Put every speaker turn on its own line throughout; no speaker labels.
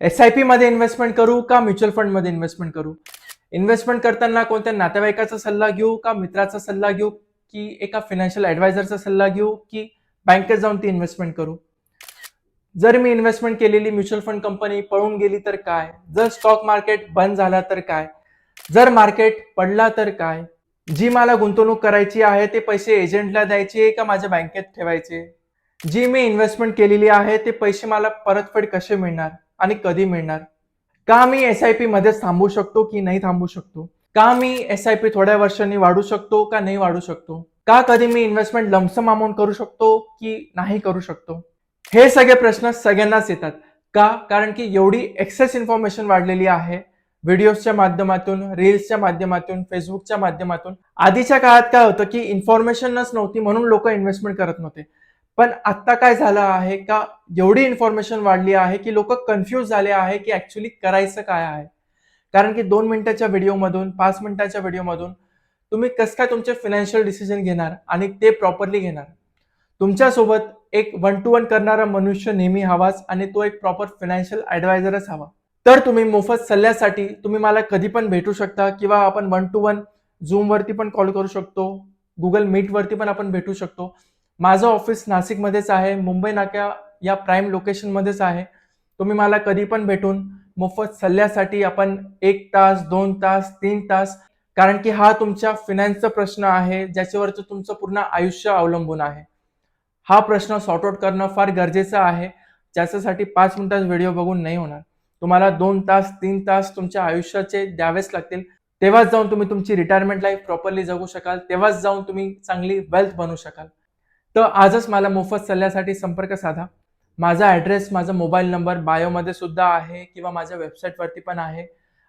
S आयमध्ये investment करू का म्युच्युअल फंडमध्ये इन्व्हेस्टमेंट करू? इन्व्हेस्टमेंट करताना कोणत्या नातेवाईकाचा सल्ला घेऊ का मित्राचा सल्ला घेऊ की एका फिनान्शियल ॲडवायझरचा सल्ला घेऊ की बँकेत जाऊन ती इन्व्हेस्टमेंट करू? जर मी इन्व्हेस्टमेंट केलेली म्युच्युअल फंड कंपनी पळून गेली तर काय? जर स्टॉक मार्केट बंद झाला तर काय? जर मार्केट पडला तर काय? जी मला गुंतवणूक करायची आहे ते पैसे एजंटला द्यायचे का माझ्या बँकेत ठेवायचे? जी मी इन्व्हेस्टमेंट केलेली आहे ते पैसे मला परतफेड कसे मिळणार? आणि कधी मिळणार? का मी एस आय पी मध्येच थांबू शकतो की नाही थांबू शकतो? का मी एस आय पी थोड्या वर्षांनी वाढू शकतो का नाही वाढू शकतो? का कधी मी इन्व्हेस्टमेंट लमसम अमाऊंट करू शकतो की नाही करू शकतो? हे सगळे प्रश्न सगळ्यांनाच येतात. का? कारण की एवढी एक्सेस इन्फॉर्मेशन वाढलेली आहे. व्हिडिओजच्या माध्यमातून रील्सच्या माध्यमातून फेसबुकच्या माध्यमातून. आधीच्या काळात काय होतं की इन्फॉर्मेशनच नव्हती म्हणून लोक इन्व्हेस्टमेंट करत नव्हते. पण आत्ता काय झालं आहे का एवढी इन्फॉर्मेशन वाढली आहे की लोक कन्फ्यूज झाले आहे की ऍक्च्युली करायचं काय आहे? कारण की दोन मिनिटाच्या व्हिडिओमधून पाच मिनिटाच्या व्हिडिओमधून तुम्ही कसं काय तुमचे फिनान्शियल डिसिजन घेणार आणि ते प्रॉपरली घेणार? तुमच्यासोबत एक वन टू वन करणारा मनुष्य नेहमी हवाच आणि तो एक प्रॉपर फिनान्शियल ॲडवायझरच हवा. तर तुम्ही मोफत सल्ल्यासाठी तुम्ही मला कधी पण भेटू शकता किंवा आपण वन टू वन झूमवरती पण कॉल करू शकतो गुगल मीटवरती पण आपण भेटू शकतो. माझं ऑफिस नाशिकमध्येच आहे मुंबई नाक्या या प्राईम लोकेशनमध्येच आहे. तुम्ही मला कधी पण भेटून मोफत सल्ल्यासाठी आपण एक तास दोन तास तीन तास कारण की हा तुमच्या फिनान्सचा प्रश्न आहे ज्याच्यावरचं तुमचं पूर्ण आयुष्य अवलंबून आहे. हा प्रश्न सॉर्ट आउट करणं फार गरजेचं आहे. ज्याच्यासाठी पाच मिनिटात व्हिडिओ बघून नाही होणार. तुम्हाला दोन तास तीन तास तुमच्या आयुष्याचे द्यावेच लागतील. तेव्हाच जाऊन तुम्ही तुमची रिटायरमेंट लाईफ प्रॉपरली जगू शकाल. तेव्हाच जाऊन तुम्ही चांगली वेल्थ बनवू शकाल. तर आजच मला मोफत सल्ल्यासाठी संपर्क साधा. माझा ॲड्रेस माझा मोबाईल नंबर बायोमध्ये सुद्धा आहे किंवा माझ्या वेबसाईटवरती पण आहे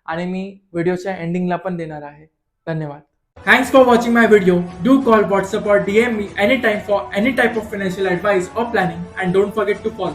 आणि मी व्हिडिओच्या एंडिंगला पण देणार आहे. धन्यवाद. Thanks for watching my video do call WhatsApp or DM me any time for any type of financial advice of planning and don't for to follow